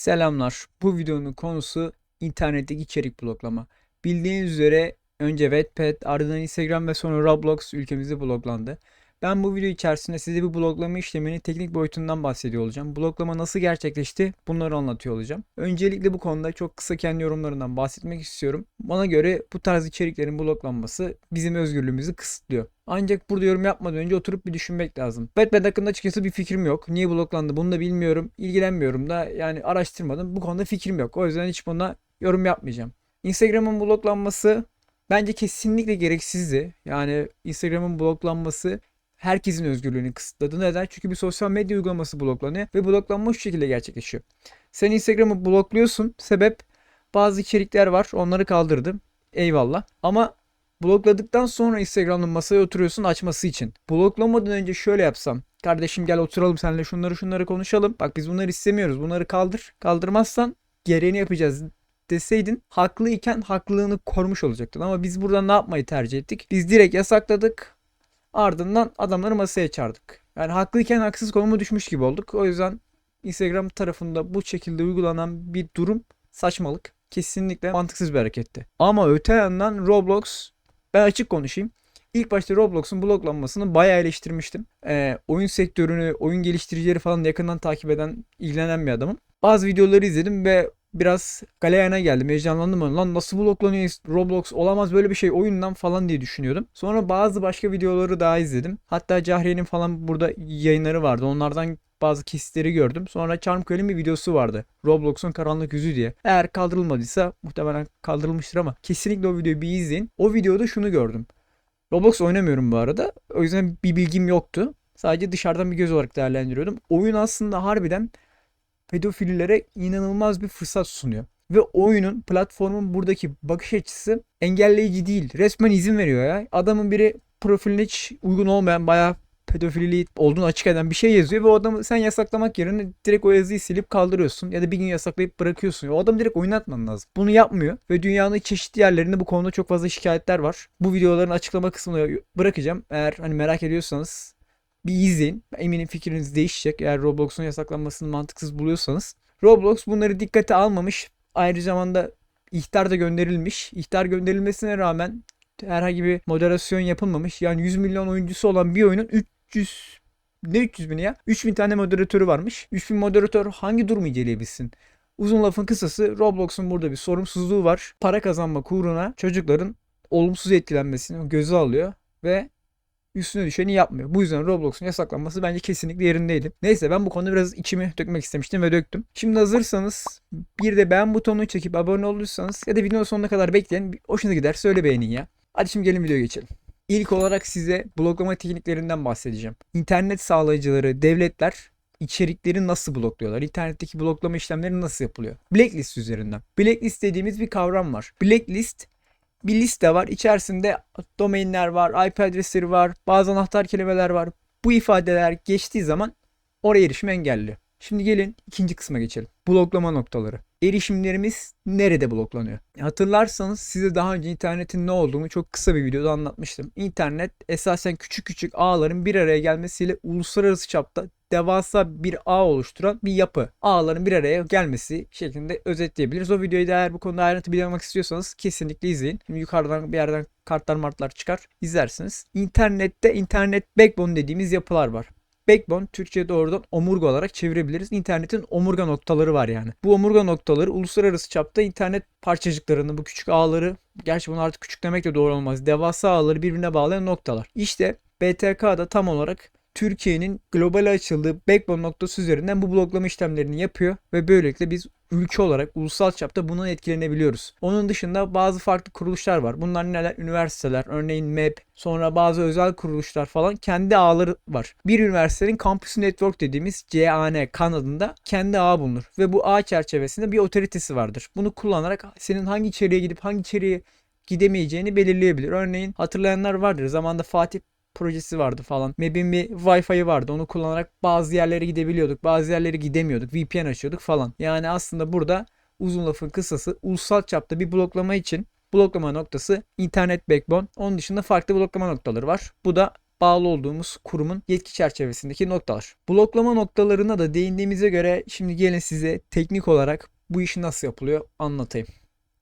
Selamlar. Bu videonun konusu internetteki içerik bloklama. Bildiğiniz üzere önce Wattpad, ardından Instagram ve sonra Roblox ülkemizde bloklandı. Ben bu video içerisinde size bir bloklama işleminin teknik boyutundan bahsediyor olacağım. Bloklama nasıl gerçekleşti bunları anlatıyor olacağım. Öncelikle bu konuda çok kısa kendi yorumlarından bahsetmek istiyorum. Bana göre bu tarz içeriklerin bloklanması bizim özgürlüğümüzü kısıtlıyor. Ancak burada yorum yapmadan önce oturup bir düşünmek lazım. Batman hakkında açıkçası bir fikrim yok. Niye bloklandı bunu da bilmiyorum. İlgilenmiyorum da yani araştırmadım. Bu konuda fikrim yok. O yüzden hiç buna yorum yapmayacağım. Instagram'ın bloklanması bence kesinlikle gereksizdi. Yani Instagram'ın bloklanması herkesin özgürlüğünü kısıtladı. Neden? Çünkü bir sosyal medya uygulaması bloklanıyor ve bloklanma şu şekilde gerçekleşiyor. Sen Instagram'ı blokluyorsun. Sebep bazı içerikler var. Onları kaldırdım. Eyvallah. Ama blokladıktan sonra Instagram'ın masaya oturuyorsun açması için. Bloklamadan önce şöyle yapsam. Kardeşim gel oturalım seninle şunları şunları konuşalım. Bak biz bunları istemiyoruz. Bunları kaldır. Kaldırmazsan gereğini yapacağız deseydin haklıyken haklılığını korumuş olacaktın. Ama biz burada ne yapmayı tercih ettik? Biz direkt yasakladık. Ardından adamları masaya çağırdık. Yani haklıyken haksız konuma düşmüş gibi olduk. O yüzden Instagram tarafında bu şekilde uygulanan bir durum saçmalık. Kesinlikle mantıksız bir hareketti. Ama öte yandan Roblox ben açık konuşayım. İlk başta Roblox'un bloklanmasını bayağı eleştirmiştim. Ee, oyun sektörünü, oyun geliştiricileri falan yakından takip eden, ilgilenen bir adamım. Bazı videoları izledim ve biraz galeyana geldim. Heyecanlandım. Lan nasıl bloklanıyor Roblox olamaz böyle bir şey oyundan falan diye düşünüyordum. Sonra bazı başka videoları daha izledim. Hatta Cahriye'nin falan burada yayınları vardı. Onlardan bazı kesitleri gördüm. Sonra Charmcoil'in bir videosu vardı. Roblox'un karanlık yüzü diye. Eğer kaldırılmadıysa muhtemelen kaldırılmıştır ama kesinlikle o videoyu bir izleyin. O videoda şunu gördüm. Roblox oynamıyorum bu arada. O yüzden bir bilgim yoktu. Sadece dışarıdan bir göz olarak değerlendiriyordum. Oyun aslında harbiden pedofillere inanılmaz bir fırsat sunuyor. Ve oyunun, platformun buradaki bakış açısı engelleyici değil. Resmen izin veriyor ya. Adamın biri profiline hiç uygun olmayan bayağı pedofililiği olduğunu açık eden bir şey yazıyor ve o adamı sen yasaklamak yerine direkt o yazıyı silip kaldırıyorsun ya da bir gün yasaklayıp bırakıyorsun. O adamı direkt oynatman lazım. Bunu yapmıyor ve dünyanın çeşitli yerlerinde bu konuda çok fazla şikayetler var. Bu videoların açıklama kısmına bırakacağım. Eğer hani merak ediyorsanız bir izleyin. Eminim fikriniz değişecek eğer Roblox'un yasaklanmasını mantıksız buluyorsanız. Roblox bunları dikkate almamış. Ayrıca zamanda ihtar da gönderilmiş. İhtar gönderilmesine rağmen herhangi bir moderasyon yapılmamış. Yani 100 milyon oyuncusu olan bir oyunun 300 ne 300 bini ya? 3000 tane moderatörü varmış. 3000 moderatör hangi durumu inceleyebilsin? Uzun lafın kısası Roblox'un burada bir sorumsuzluğu var. Para kazanmak uğruna çocukların olumsuz etkilenmesini göze alıyor ve üstüne düşeni yapmıyor. Bu yüzden Roblox'un yasaklanması bence kesinlikle yerindeydi. Neyse ben bu konuda biraz içimi dökmek istemiştim ve döktüm. Şimdi hazırsanız bir de beğen butonunu çekip abone olursanız ya da videonun sonuna kadar bekleyin. Hoşuna gider söyle beğenin ya. Hadi şimdi gelin videoya geçelim. İlk olarak size bloklama tekniklerinden bahsedeceğim. İnternet sağlayıcıları, devletler içerikleri nasıl blokluyorlar? İnternetteki bloklama işlemleri nasıl yapılıyor? Blacklist üzerinden. Blacklist dediğimiz bir kavram var. Blacklist bir liste var. İçerisinde domainler var, IP adresleri var, bazı anahtar kelimeler var. Bu ifadeler geçtiği zaman oraya erişim engelliyor. Şimdi gelin ikinci kısma geçelim. Bloklama noktaları. Erişimlerimiz nerede bloklanıyor? Hatırlarsanız size daha önce internetin ne olduğunu çok kısa bir videoda anlatmıştım. İnternet esasen küçük küçük ağların bir araya gelmesiyle uluslararası çapta devasa bir ağ oluşturan bir yapı. Ağların bir araya gelmesi şeklinde özetleyebiliriz. O videoyu da eğer bu konuda ayrıntı bilmek istiyorsanız kesinlikle izleyin. Şimdi yukarıdan bir yerden kartlar martlar çıkar izlersiniz. İnternette internet backbone dediğimiz yapılar var. Backbone Türkçe'ye doğrudan omurga olarak çevirebiliriz. İnternetin omurga noktaları var yani. Bu omurga noktaları uluslararası çapta internet parçacıklarını, bu küçük ağları, gerçi bunu artık küçük demek de doğru olmaz. Devasa ağları birbirine bağlayan noktalar. İşte BTK da tam olarak Türkiye'nin global açıldığı backbone noktası üzerinden bu bloklama işlemlerini yapıyor ve böylelikle biz ülke olarak ulusal çapta bundan etkilenebiliyoruz. Onun dışında bazı farklı kuruluşlar var. Bunlar neler? Üniversiteler, örneğin MEP, sonra bazı özel kuruluşlar falan kendi ağları var. Bir üniversitenin Campus Network dediğimiz CAN kanadında kendi ağ bulunur ve bu ağ çerçevesinde bir otoritesi vardır. Bunu kullanarak senin hangi içeriye gidip hangi içeriye gidemeyeceğini belirleyebilir. Örneğin hatırlayanlar vardır. Zamanında Fatih projesi vardı falan. MEB'in bir Wi-Fi'yi vardı. Onu kullanarak bazı yerlere gidebiliyorduk. Bazı yerlere gidemiyorduk. VPN açıyorduk falan. Yani aslında burada uzun lafın kısası ulusal çapta bir bloklama için bloklama noktası internet backbone. Onun dışında farklı bloklama noktaları var. Bu da bağlı olduğumuz kurumun yetki çerçevesindeki noktalar. Bloklama noktalarına da değindiğimize göre şimdi gelin size teknik olarak bu işi nasıl yapılıyor anlatayım.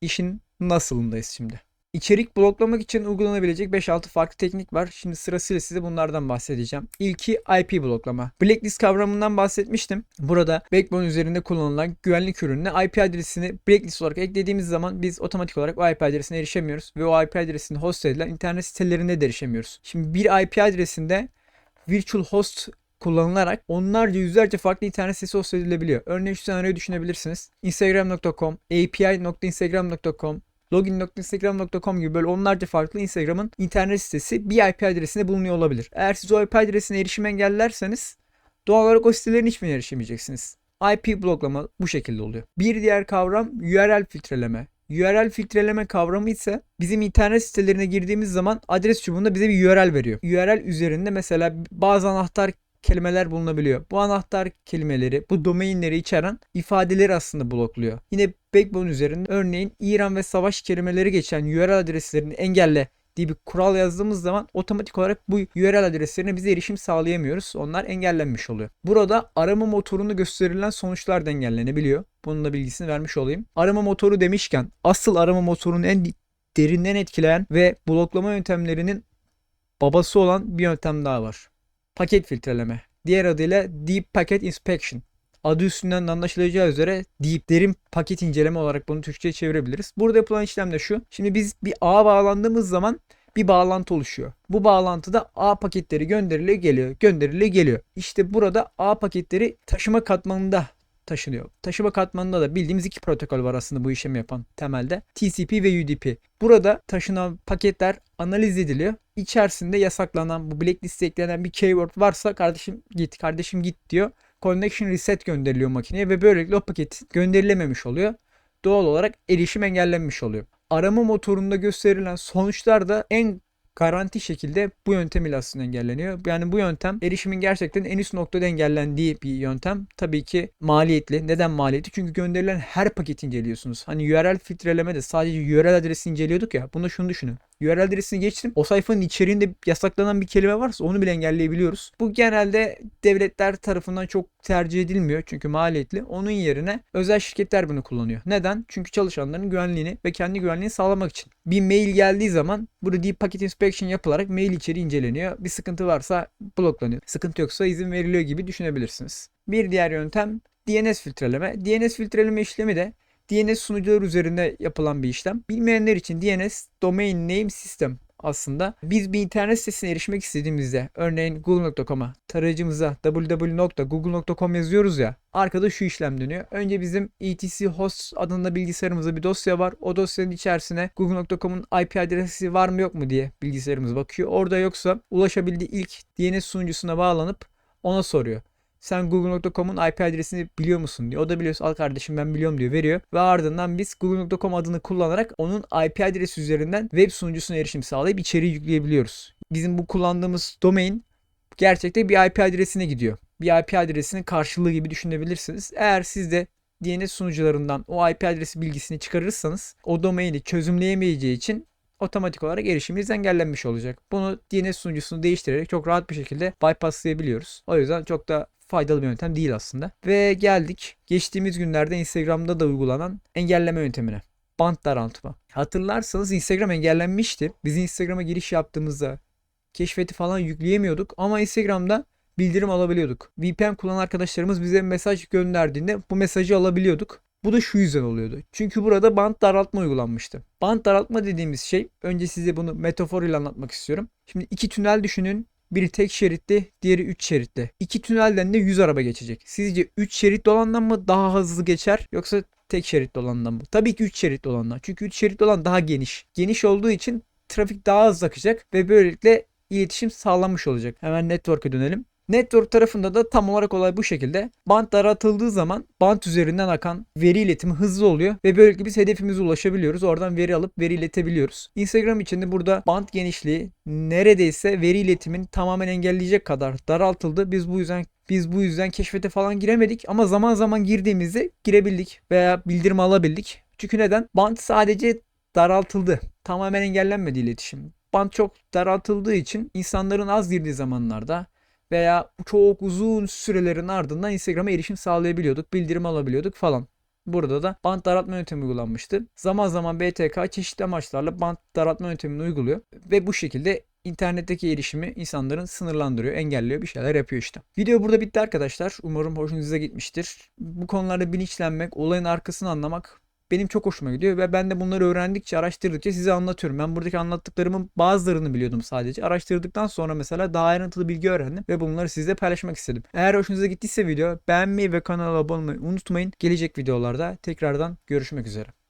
İşin nasılındayız şimdi. İçerik bloklamak için uygulanabilecek 5-6 farklı teknik var. Şimdi sırasıyla size bunlardan bahsedeceğim. İlki IP bloklama. Blacklist kavramından bahsetmiştim. Burada Backbone üzerinde kullanılan güvenlik ürününe IP adresini blacklist olarak eklediğimiz zaman biz otomatik olarak o IP adresine erişemiyoruz. Ve o IP adresinde host edilen internet sitelerine de erişemiyoruz. Şimdi bir IP adresinde virtual host kullanılarak onlarca yüzlerce farklı internet sitesi host edilebiliyor. Örneğin şu senaryoyu düşünebilirsiniz. Instagram.com, api.instagram.com, login.instagram.com gibi böyle onlarca farklı Instagram'ın internet sitesi bir IP adresinde bulunuyor olabilir. Eğer siz o IP adresine erişim engellerseniz doğal olarak o sitelerin hiçbirine erişemeyeceksiniz. IP bloklama bu şekilde oluyor. Bir diğer kavram URL filtreleme. URL filtreleme kavramı ise bizim internet sitelerine girdiğimiz zaman adres çubuğunda bize bir URL veriyor. URL üzerinde mesela bazı anahtar kelimeler bulunabiliyor. Bu anahtar kelimeleri, bu domainleri içeren ifadeleri aslında blokluyor. Yine Backbone üzerinde örneğin İran ve savaş kelimeleri geçen URL adreslerini engelle diye bir kural yazdığımız zaman otomatik olarak bu URL adreslerine bize erişim sağlayamıyoruz. Onlar engellenmiş oluyor. Burada arama motorunu gösterilen sonuçlar da engellenebiliyor. Bunun da bilgisini vermiş olayım. Arama motoru demişken asıl arama motorunun en derinden etkileyen ve bloklama yöntemlerinin babası olan bir yöntem daha var. Paket filtreleme. Diğer adıyla Deep Packet Inspection. Adı üstünden de anlaşılacağı üzere deep derin paket inceleme olarak bunu Türkçe'ye çevirebiliriz. Burada yapılan işlem de şu. Şimdi biz bir ağa bağlandığımız zaman bir bağlantı oluşuyor. Bu bağlantıda A paketleri gönderiliyor geliyor, gönderiliyor geliyor. İşte burada A paketleri taşıma katmanında taşınıyor. Taşıma katmanında da bildiğimiz iki protokol var aslında bu işlemi yapan temelde. TCP ve UDP. Burada taşınan paketler analiz ediliyor. İçerisinde yasaklanan bu blacklist'e eklenen bir keyword varsa kardeşim git, kardeşim git diyor. Connection reset gönderiliyor makineye ve böylelikle o paket gönderilememiş oluyor. Doğal olarak erişim engellenmiş oluyor. Arama motorunda gösterilen sonuçlar da en garanti şekilde bu yöntem ile aslında engelleniyor. Yani bu yöntem erişimin gerçekten en üst noktada engellendiği bir yöntem. Tabii ki maliyetli. Neden maliyetli? Çünkü gönderilen her paketi inceliyorsunuz. Hani URL filtreleme de sadece URL adresi inceliyorduk ya. Bunda şunu düşünün. URL adresini geçtim. O sayfanın içeriğinde yasaklanan bir kelime varsa onu bile engelleyebiliyoruz. Bu genelde devletler tarafından çok tercih edilmiyor çünkü maliyetli. Onun yerine özel şirketler bunu kullanıyor. Neden? Çünkü çalışanların güvenliğini ve kendi güvenliğini sağlamak için. Bir mail geldiği zaman burada deep packet inspection yapılarak mail içeriği inceleniyor. Bir sıkıntı varsa bloklanıyor. Sıkıntı yoksa izin veriliyor gibi düşünebilirsiniz. Bir diğer yöntem DNS filtreleme. DNS filtreleme işlemi de DNS sunucular üzerinde yapılan bir işlem. Bilmeyenler için DNS Domain Name System aslında. Biz bir internet sitesine erişmek istediğimizde örneğin google.com'a tarayıcımıza www.google.com yazıyoruz ya arkada şu işlem dönüyor. Önce bizim etc host adında bilgisayarımızda bir dosya var. O dosyanın içerisine google.com'un IP adresi var mı yok mu diye bilgisayarımız bakıyor. Orada yoksa ulaşabildiği ilk DNS sunucusuna bağlanıp ona soruyor sen google.com'un IP adresini biliyor musun diyor. O da biliyorsa al kardeşim ben biliyorum diyor veriyor. Ve ardından biz google.com adını kullanarak onun IP adresi üzerinden web sunucusuna erişim sağlayıp içeriği yükleyebiliyoruz. Bizim bu kullandığımız domain gerçekte bir IP adresine gidiyor. Bir IP adresinin karşılığı gibi düşünebilirsiniz. Eğer siz de DNS sunucularından o IP adresi bilgisini çıkarırsanız o domaini çözümleyemeyeceği için otomatik olarak erişimimiz engellenmiş olacak. Bunu DNS sunucusunu değiştirerek çok rahat bir şekilde bypasslayabiliyoruz. O yüzden çok da faydalı bir yöntem değil aslında. Ve geldik geçtiğimiz günlerde Instagram'da da uygulanan engelleme yöntemine. Bant daraltma. Hatırlarsanız Instagram engellenmişti. Biz Instagram'a giriş yaptığımızda keşfeti falan yükleyemiyorduk ama Instagram'da bildirim alabiliyorduk. VPN kullanan arkadaşlarımız bize mesaj gönderdiğinde bu mesajı alabiliyorduk. Bu da şu yüzden oluyordu. Çünkü burada bant daraltma uygulanmıştı. Bant daraltma dediğimiz şey önce size bunu metafor ile anlatmak istiyorum. Şimdi iki tünel düşünün. Biri tek şeritli, diğeri 3 şeritli. İki tünelden de 100 araba geçecek. Sizce 3 şeritli olandan mı daha hızlı geçer yoksa tek şeritli olandan mı? Tabii ki 3 şeritli olandan. Çünkü 3 şeritli olan daha geniş. Geniş olduğu için trafik daha hızlı akacak ve böylelikle iletişim sağlanmış olacak. Hemen network'e dönelim. Network tarafında da tam olarak olay bu şekilde. Bant daraltıldığı zaman bant üzerinden akan veri iletimi hızlı oluyor ve böylelikle biz hedefimize ulaşabiliyoruz. Oradan veri alıp veri iletebiliyoruz. Instagram için de burada bant genişliği neredeyse veri iletimin tamamen engelleyecek kadar daraltıldı. Biz bu yüzden biz bu yüzden keşfete falan giremedik ama zaman zaman girdiğimizde girebildik veya bildirim alabildik. Çünkü neden? Bant sadece daraltıldı. Tamamen engellenmedi iletişim. bant çok daraltıldığı için insanların az girdiği zamanlarda veya çok uzun sürelerin ardından Instagram'a erişim sağlayabiliyorduk, bildirim alabiliyorduk falan. Burada da bant daraltma yöntemi uygulanmıştı. Zaman zaman BTK çeşitli amaçlarla bant daraltma yöntemini uyguluyor ve bu şekilde internetteki erişimi insanların sınırlandırıyor, engelliyor, bir şeyler yapıyor işte. Video burada bitti arkadaşlar. Umarım hoşunuza gitmiştir. Bu konularda bilinçlenmek, olayın arkasını anlamak benim çok hoşuma gidiyor ve ben de bunları öğrendikçe, araştırdıkça size anlatıyorum. Ben buradaki anlattıklarımın bazılarını biliyordum sadece. Araştırdıktan sonra mesela daha ayrıntılı bilgi öğrendim ve bunları sizle paylaşmak istedim. Eğer hoşunuza gittiyse video beğenmeyi ve kanala abone olmayı unutmayın. Gelecek videolarda tekrardan görüşmek üzere.